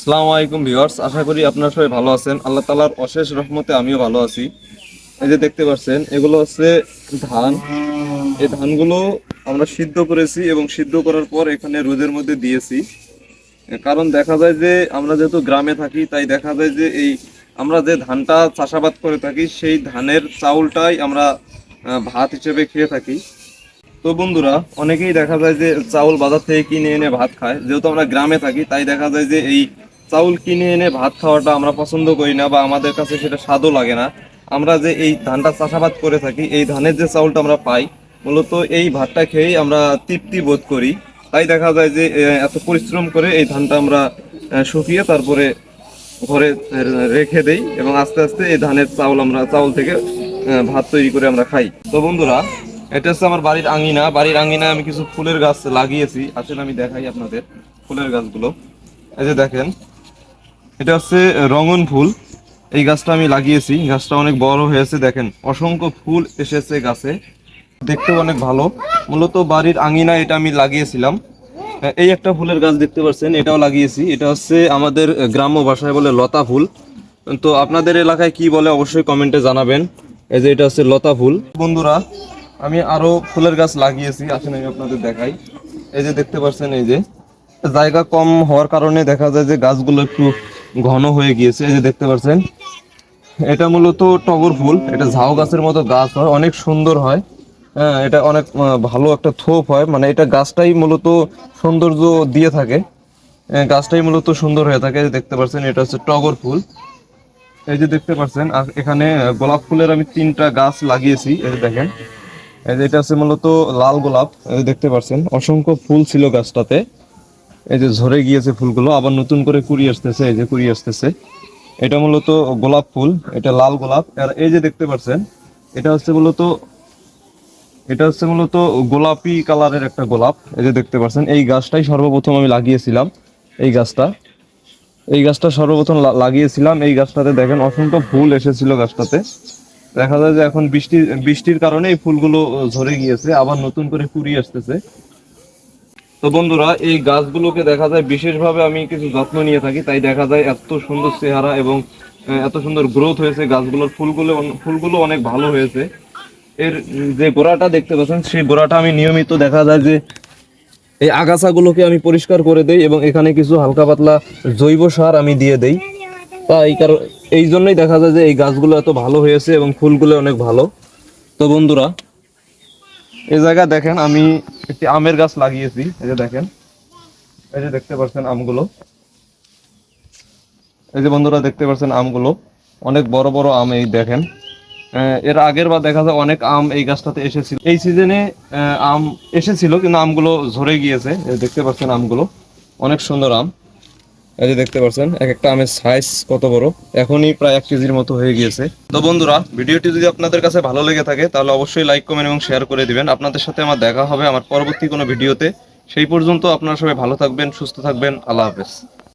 আসসালামু আলাইকুম ভিউয়ার্স, আশা করি আপনারা সবাই ভালো আছেন। আল্লাহ তালার অশেষ রহমতে আমিও ভালো আছি। এই যে দেখতে পাচ্ছেন, এগুলো হচ্ছে ধান। এই ধানগুলো আমরা সিদ্ধ করেছি এবং সিদ্ধ করার পর এখানে রোদের মধ্যে দিয়েছি। কারণ দেখা যায় যে আমরা যেহেতু গ্রামে থাকি, তাই দেখা যায় যে এই আমরা যে ধানটা চাষাবাদ করে থাকি, সেই ধানের চাউলটাই আমরা ভাত হিসেবে খেয়ে থাকি। তো বন্ধুরা, অনেকেই দেখা যায় যে চাউল বাজার থেকে কিনে এনে ভাত খায়। যেহেতু আমরা গ্রামে থাকি, তাই দেখা যায় যে এই চাউল কিনে এনে ভাত খাওয়াটা আমরা পছন্দ করি না বা আমাদের কাছে সেটা স্বাদও লাগে না। আমরা যে এই ধানটা চাষাবাদ করে থাকি, এই ধানের যে চাউলটা আমরা পাই, মূলত এই ভাতটা খেয়েই আমরা তৃপ্তি বোধ করি। তাই দেখা যায় যে এত পরিশ্রম করে এই ধানটা আমরা শুকিয়ে তারপরে ঘরে রেখে দেই এবং আস্তে আস্তে এই ধানের চাউল আমরা, চাউল থেকে ভাত তৈরি করে আমরা খাই। তো বন্ধুরা, এটা হচ্ছে আমার বাড়ির আঙিনা। বাড়ির আঙ্গিনায় আমি কিছু ফুলের গাছ লাগিয়েছি। আসলে আমি দেখাই আপনাদের ফুলের গাছগুলো। এই যে দেখেন এটা হচ্ছে রঙন ফুল। এই গাছটা আমি লাগিয়েছি। গাছটা অনেক বড় হয়েছে, দেখেন। অসংখ্য ফুল এসেছে গাছে। দেখতেও অনেক ভালো। মূলত বাড়ির আঙিনা এটা আমি লাগিয়েছিলাম। এই একটা ফুলের গাছ দেখতে পাচ্ছেন, এটাও লাগিয়েছি। এটা হচ্ছে আমাদের গ্রাম্য ভাষায় বলে লতা ফুল। তো আপনাদের এলাকায় কি বলে অবশ্যই কমেন্টে জানাবেন। এই যে এটা হচ্ছে লতা ফুল। বন্ধুরা, আমি আরও ফুলের গাছ লাগিয়েছি। আসেন, আমি আপনাদের দেখাই। এই যে দেখতে পাচ্ছেন, এই যে। জায়গা কম হওয়ার কারণে দেখা যায় যে গাছগুলো একটু ঘন হয়ে গিয়েছে এই যে দেখতে পাচ্ছেন। এটা মূলত টগর ফুল এটা ঝাউ গাছের মতো গাছ হয় অনেক সুন্দর হয়। হ্যাঁ এটা অনেক ভালো একটা থোপ হয় মানে এটা গাছটাই মূলত সৌন্দর্য দিয়ে থাকে। আহ, গাছটাই মূলত সুন্দর হয়ে থাকে দেখতে পাচ্ছেন এটা হচ্ছে টগর ফুল। এই যে দেখতে পাচ্ছেন আর এখানে গোলাপ ফুলের আমি তিনটা গাছ লাগিয়েছি এই দেখেন। এই যে এটা হচ্ছে মূলত লাল গোলাপ দেখতে পাচ্ছেন অসংখ্য ফুল ছিল গাছটাতে। এই যে ঝরে গিয়েছে ফুলগুলো, আবার নতুন করে কুড়ি আসতেছে, এই যে কুড়ি আসতেছে। এটা মূলত গোলাপ ফুল, এটা লাল গোলাপ। আর এই যে দেখতে পাচ্ছেন, এটা হচ্ছে মূলত, এটা হচ্ছে মূলত গোলাপি কালারের একটা গোলাপ। এই যে দেখতে পাচ্ছেন, এই গাছটাই সর্বপ্রথম আমি লাগিয়েছিলাম, এই গাছটা। এই গাছটা সর্বপ্রথম লাগিয়েছিলাম, এই গাছটাতে দেখেন অসংখ্য ফুল এসেছিল গাছটাতে। দেখা যায় যে এখন বৃষ্টি, বৃষ্টির কারণে এই ফুলগুলো, ঝরে গিয়েছে, আবার নতুন করে কুড়ি আসতেছে। তো বন্ধুরা, এই গাছগুলোকে দেখা যায় বিশেষভাবে আমি কিছু যত্ন নিয়ে থাকি, তাই দেখা যায় এত সুন্দর চেহারা এবং এত সুন্দর গ্রোথ হয়েছে গাছগুলোর। ফুলগুলো ফুলগুলো অনেক ভালো হয়েছে। এর যে গোড়াটা দেখতে পাচ্ছেন, সেই গোড়াটা আমি নিয়মিত দেখা যায় যে, এই আগাছাগুলোকে আমি পরিষ্কার করে দেই এবং এখানে কিছু হালকা পাতলা জৈব সার আমি দিয়ে দেই। তা এই কারণ, এই জন্যই দেখা যায় যে এই গাছগুলো এত ভালো হয়েছে এবং ফুলগুলো অনেক ভালো। তো বন্ধুরা এই জায়গা দেখেন আমি একটি আমের গাছ লাগিয়েছি, এই যে দেখেন। এই যে দেখতে পাচ্ছেন আমগুলো। এই যে বন্ধুরা দেখতে পাচ্ছেন আমগুলো, অনেক বড় বড় আম এই দেখেন। এর আগের বার দেখা যায় অনেক আম এই গাছটাতে এসেছিল। এই সিজনে আম এসেছিল, কিন্তু আমগুলো ঝরে গিয়েছে। দেখতে পাচ্ছেন আমগুলো, অনেক সুন্দর আম। এই দেখতে পাচ্ছেন এক একটা আমের সাইজ কত বড়? এখনই প্রায় এক কেজির মতো হয়ে গিয়েছে। তো বন্ধুরা, ভিডিওটি যদি আপনাদের কাছে ভালো লেগে থাকে, তাহলে অবশ্যই লাইক কমেন্ট এবং শেয়ার করে দিবেন। আপনাদের সাথে আমার দেখা হবে আমার পরবর্তী কোনো ভিডিওতে। সেই পর্যন্ত আপনারা সবাই ভালো থাকবেন, সুস্থ থাকবেন। আল্লাহ হাফেজ।